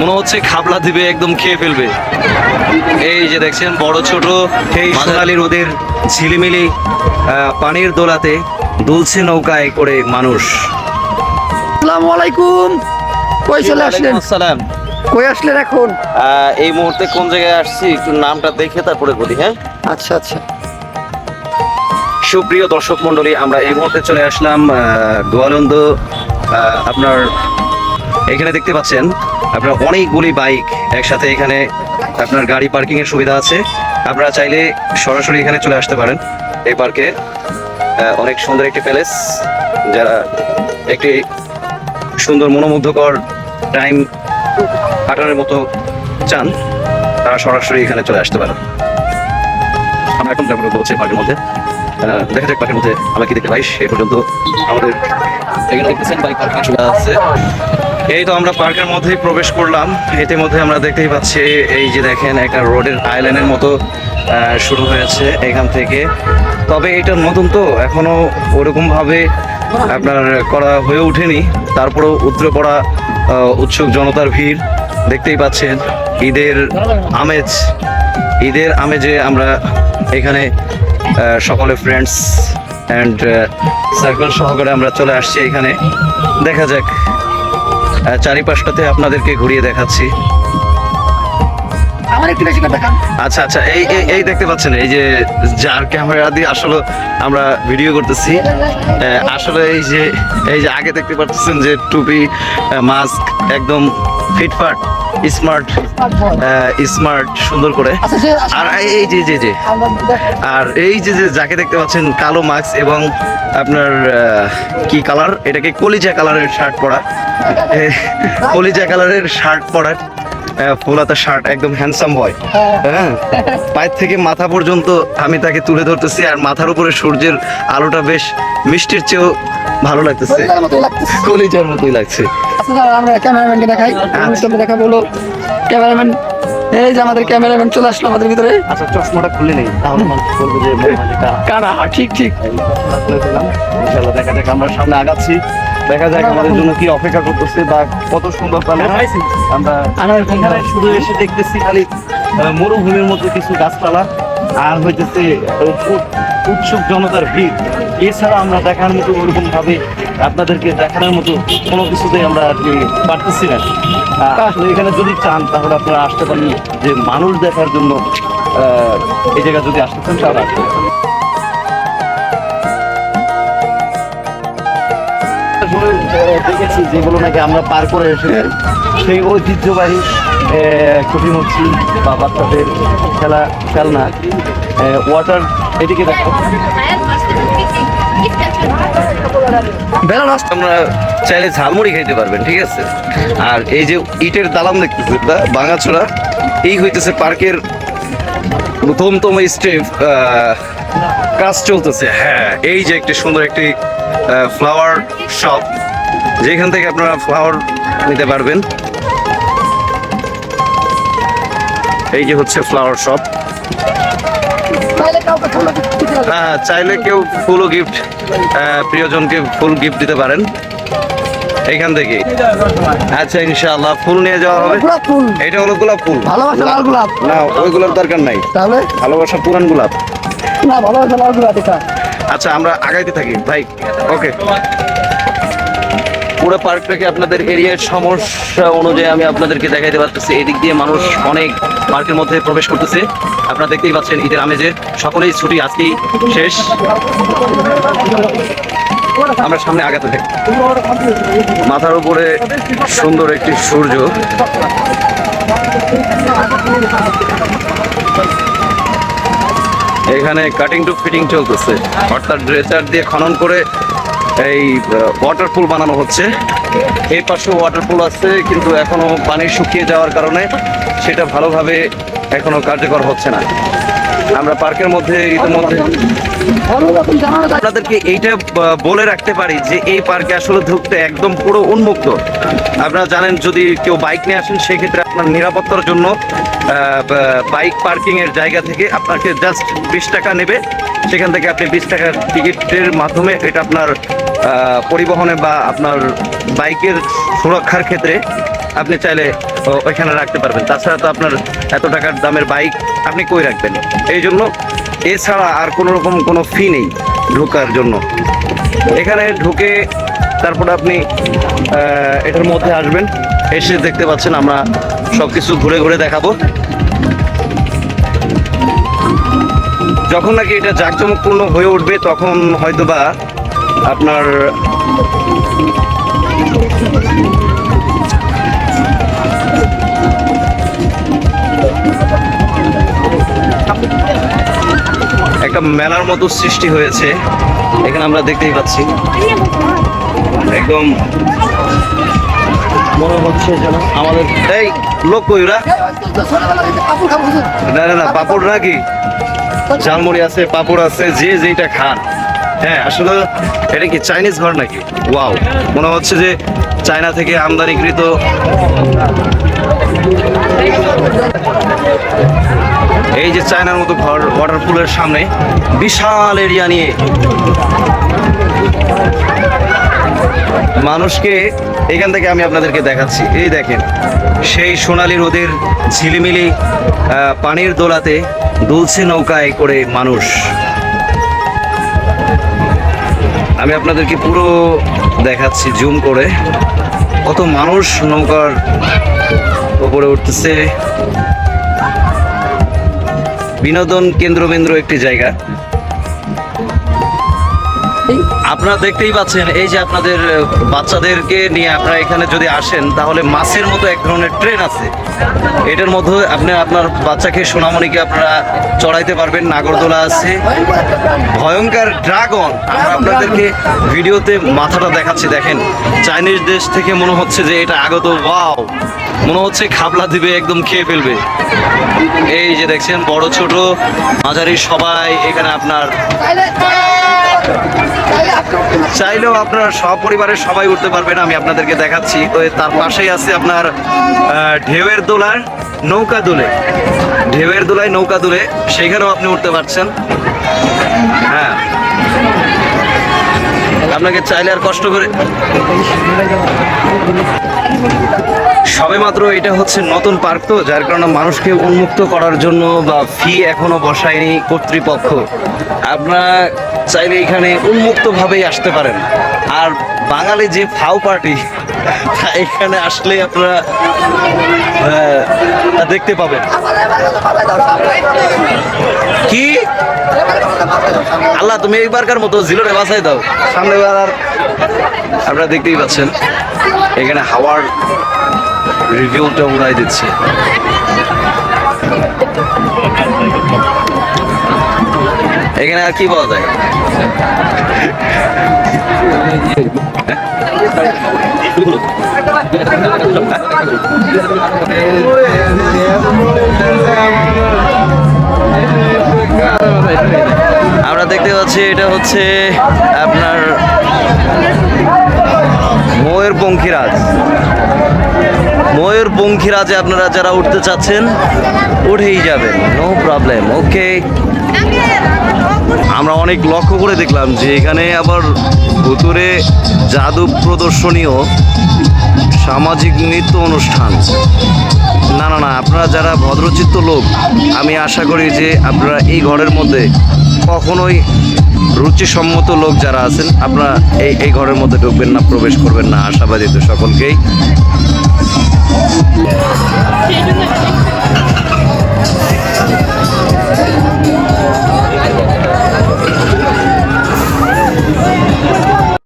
মনে হচ্ছে খাবলা দিবে একদম খেয়ে ফেলবে। এই যে দেখছেন বড় ছোট এই সোনালি রোদের ঝিলিমিলি পানির দোলাতে দুলছে নৌকায় করে মানুষ। আসসালামু আলাইকুম। কই চলে আসলেন? আসসালাম। কই আসলেন এখন? এই মুহূর্তে কোন জায়গায় আসছি একটু নামটা দেখে তারপরে বলি হ্যাঁ? আচ্ছা আচ্ছা। সুপ্রিয় দর্শক মন্ডলী আমরা এই মুহূর্তে চলে আসলাম আহ, গোয়ালন্দ আহ, আপনার এখানে দেখতে পাচ্ছেন আপনার অনেকগুলি বাইক একসাথে এখানে আপনার গাড়ি পার্কিং এর সুবিধা আছে। আপনারা চাইলে সরাসরি এখানে চলে আসতে পারেন। এই পার্কে অনেক সুন্দর একটি প্যালেস, যারা একটি সুন্দর মনোমুগ্ধকর টাইম কাটানোর মতো চান, তারা সরাসরি এখানে চলে আসতে পারেন। আমরা এখন যাব হচ্ছে পার্কের মধ্যে। দেখা যাক পার্কের মধ্যে আমরা কি দেখতে পাই। সে পর্যন্ত আমাদের এখানে বাইক পার্কিং সুবিধা আছে। এই তো আমরা পার্কের মধ্যেই প্রবেশ করলাম। এতে মধ্যে আমরা দেখতেই পাচ্ছি, এই যে দেখেন, একটা রোডের আইল্যান্ডের মতো শুরু হয়েছে এখান থেকে। তবে এটা নতুন তো, এখনও ওরকম ভাবে আপনার করা হয়ে ওঠেনি। তারপরেও উতরে পড়া উৎসুক জনতার ভিড়, দেখতেই পাচ্ছেন, ঈদের আমেজ, ঈদের আমেজে আমরা এখানে সকলে ফ্রেন্ডস অ্যান্ড সার্কেল সহকারে আমরা চলে আসছি এখানে। দেখা যাক। চারিপাশটাতে আপনাদেরকে ঘুরিয়ে দেখাচ্ছি। আচ্ছা আচ্ছা এই এই- দেখতে পাচ্ছেন এই যে যার ক্যামেরা দিয়ে আসলে আমরা ভিডিও করতেছি। আসলে এই যে এই যে আগে দেখতে পাচ্ছেন যে টুপি মাস্ক একদম ফিটফাট। স্মার্ট স্মার্ট সুন্দর করে। আচ্ছা আর এই- যে যে যে। আর এই যে যে যাকে দেখতে পাচ্ছেন কালো মাস্ক এবং আপনার কি কালার? এটাকে কলিজা কালারের শার্ট পরা। কলিজা কালারের শার্ট পরা ফুলাতা শার্ট একদম হ্যান্ডসাম বয় হ্যাঁ? পায়ের থেকে মাথা পর্যন্ত আমি তাকে তুলে ধরতেছি আর মাথার উপরে সূর্যের আলোটা বেশ মিষ্টির চেয়েও ভালো লাগতেছে। কলিজার মতোই লাগছে। আচ্ছা আমরা ক্যামেরাম্যানকে দেখাই। অনুষ্ঠানটা দেখা বলো ক্যামেরাম্যান। এই যে আমাদের ক্যামেরাম্যান চলে আসলো আমাদের ভিতরে। আচ্ছা চশমাটা খুলে নেই। তাহলে মানুষ বলবে যে কারা। ঠিক ঠিক। ইনশাআল্লাহ দেখা যাক আমরা সামনে আগাচ্ছি। দেখা যাক আমাদের জন্য কি অপেক্ষা করতেছে বা কত সুন্দর আমরা শুধু এসে দেখতেছি খালি মরুভূমির মতো কিছু গাছপালা। আর হইতেছে উৎসুক জনতার ভিড়। এছাড়া আমরা দেখার মতো ওরকম ভাবে আপনাদেরকে দেখানোর মতো কোনো কিছুতেই আমরা আর কি পারতেছি না। আসলে এখানে যদি চান, তাহলে আপনারা আসতে পারেন যে মানুষ দেখার জন্য এই জায়গায় যদি আসতে চান, তাহলে আসতে দেখেছি যেগুলো নাকি আমরা পার করে এসেছি। সেই ঐতিহ্যবাহী কুটিমুচি বা বাচ্চাদের খেলা, খেলনা ওয়াটার এদিকে দেখো। বেলা নষ্ট আমরা চাইলে ঝালমুড়ি খাইতে পারবেন, ঠিক আছে? আর এই যে ইটের দালান দেখতেছেন না ভাঙাচোরা এই হইতেছে পার্কের প্রথমতম স্টেপ কাজ চলতেছে। হ্যাঁ এই যে একটি সুন্দর একটি ফ্লাওয়ার শপ যেখান থেকে আপনারা ফ্লাওয়ার নিতে পারবেন। এই যে হচ্ছে ফ্লাওয়ার শপ। হ্যাঁ চাইলে কেউ ফুলও গিফট প্রিয়জনকে ফুল গিফট দিতে পারেন। এইখান থেকে। আচ্ছা ইনশাআল্লাহ ফুল নিয়ে যাওয়া হবে। এটা হলো গোলাপ ফুল। ভালোবাসা লাল গোলাপ। না ওইগুলোর দরকার নাই। তাহলে? ভালোবাসা পুরান গোলাপ। না ভালোবাসা লাল গোলাপ এটা। আচ্ছা আমরা আগাইতে থাকি। ভাই ওকে পুরো পার্কটাকে আপনাদের এরিয়ার সমস্যা অনুযায়ী আমি আপনাদেরকে দেখাইতে পারতেছি। এদিক দিয়ে মানুষ অনেক পার্কের মধ্যে প্রবেশ করতেছে। আপনারা দেখতেই পাচ্ছেন ঈদের আমেজে। সকলেই ছুটি আজকেই শেষ। আমরা সামনে আগাতে থাকি। মাথার উপরে সুন্দর একটি সূর্য। এখানে কাটিং টু ফিটিং চলতেছে। অর্থাৎ ড্রেসার দিয়ে খনন করে এই ওয়াটারপুল বানানো হচ্ছে। এই পাশে ওয়াটারপুল আছে, কিন্তু এখনও পানি শুকিয়ে যাওয়ার কারণে সেটা ভালোভাবে এখনও কার্যকর হচ্ছে না। আমরা পার্কের মধ্যে ইতিমধ্যে আপনাদেরকে এইটা বলে রাখতে পারি যে এই পার্কে আসলে ঢুকতে একদম পুরো উন্মুক্ত। আপনারা জানেন যদি কেউ বাইক নিয়ে আসেন, সেক্ষেত্রে আপনার নিরাপত্তার জন্য বাইক পার্কিং এর জায়গা থেকে আপনাকে জাস্ট বিশ টাকা নেবে। সেখান থেকে আপনি বিশ টাকার টিকিটের মাধ্যমে এটা আপনার পরিবহনে বা আপনার বাইকের সুরক্ষার ক্ষেত্রে আপনি চাইলে ওইখানে রাখতে পারবেন। তাছাড়া তো আপনার এত টাকার দামের বাইক আপনি কই রাখবেন? এই জন্য এছাড়া আর কোনো রকম কোনো ফি নেই ঢোকার জন্য। এখানে ঢুকে তারপরে আপনি এটার মধ্যে আসবেন। এসে দেখতে পাচ্ছেন আমরা সব কিছু ঘুরে ঘুরে দেখাবো। যখন নাকি এটা জাঁকজমকপূর্ণ হয়ে উঠবে, তখন হয়তোবা আপনার একটা মেলার মতো সৃষ্টি হয়েছে। এখানে আমরা দেখতেই পাচ্ছি। একদম মনে হচ্ছে যেন আমাদের এই লোক কই। না না না, পাপড় নাকি? ঝালমুড়ি আছে, পাপড় আছে, যে যেটা খান। হ্যাঁ আসলে এটা কি চাইনিজ ঘর নাকি? ওয়াও, মনে হচ্ছে যে চায়না থেকে আমদানিকৃত চায়নার মতো ঘর ওয়াটার পুলের সামনে। বিশাল এরিয়া নিয়ে। মানুষকে এখান থেকে আমি আপনাদেরকে দেখাচ্ছি। এই দেখেন, সেই সোনালি রোদের ঝিলিমিলি পানির দোলাতে দুলছে নৌকায় করে মানুষ। আমি আপনাদেরকে পুরো দেখাচ্ছি জুম করে। কত মানুষ নৌকার উপরে উঠতেছে। বিনোদন কেন্দ্রবিন্দু একটি জায়গা। আপনারা দেখতেই পাচ্ছেন এই যে আপনাদের বাচ্চাদেরকে নিয়ে আপনারা এখানে যদি আসেন তাহলে মাছের মতো এক ধরনের ট্রেন আছে। এটার মধ্যে আপনি আপনার বাচ্চাকে সোনামণিকে আপনারা চড়াইতে পারবেন। নাগরদোলা আছে। ভয়ঙ্কর ড্রাগন। আমরা আপনাদেরকে ভিডিওতে মাথাটা দেখাচ্ছি দেখেন। চাইনিজ দেশ থেকে মনে হচ্ছে যে এটা আগত ওয়াও। মনে হচ্ছে খাবলা দিবে, একদম খেয়ে ফেলবে। এই যে দেখছেন, বড় ছোট মাঝারি সবাই এখানে আপনার। চাইলেও আপনার সপরিবারের সবাই উঠতে পারবেন আমি আপনাদেরকে দেখাচ্ছি। তো তার পাশেই আছে আপনার ঢেউয়ের দোলার নৌকা দোলে। ঢেউয়ের দোলায় নৌকা দোলে, সেখানেও আপনি উঠতে পারছেন। হ্যাঁ। আপনাকে চাইলে আর কষ্ট করে সবে মাত্র এটা হচ্ছে নতুন পার্ক তো, যার কারণে মানুষকে উন্মুক্ত করার জন্য বা ফি এখনও বসায়নি কর্তৃপক্ষ। আপনারা চাইলে এখানে উন্মুক্তভাবেই আসতে পারেন। আর বাঙালি যে ফাও পার্টি এখানে আসলে আপনারা দেখতে পাবেন। কি? আল্লাহ, তুমি এইবারকার মতো জিলোরে বাঁচাই দাও। সামনেবার আর আপনারা দেখতেই পাচ্ছেন, এখানে হাওয়ার রিভিউটা উড়াই দিচ্ছে। এখানে আর কি পাওয়া যায়? আমরা দেখতে পাচ্ছি এটা হচ্ছে আপনার ময়ূর পঙ্খিরাজ ময়ূর পঙ্খিরাজে আপনারা যারা উঠতে চাচ্ছেন, উঠেই যাবেন নো প্রবলেম ওকে আমরা অনেক লক্ষ্য করে দেখলাম যে এখানে আবার ভুতুরে জাদু প্রদর্শনীয় সামাজিক নৃত্য অনুষ্ঠান। না না না, আপনারা যারা ভদ্রচিত্ত লোক, আমি আশা করি যে আপনারা এই ঘরের মধ্যে কখনোই রুচিসম্মত লোক যারা আছেন, আপনারা এই এই ঘরের মধ্যে ঢুকবেন না, প্রবেশ করবেন না। আশাবাদী তো সকলকেই। Que de né?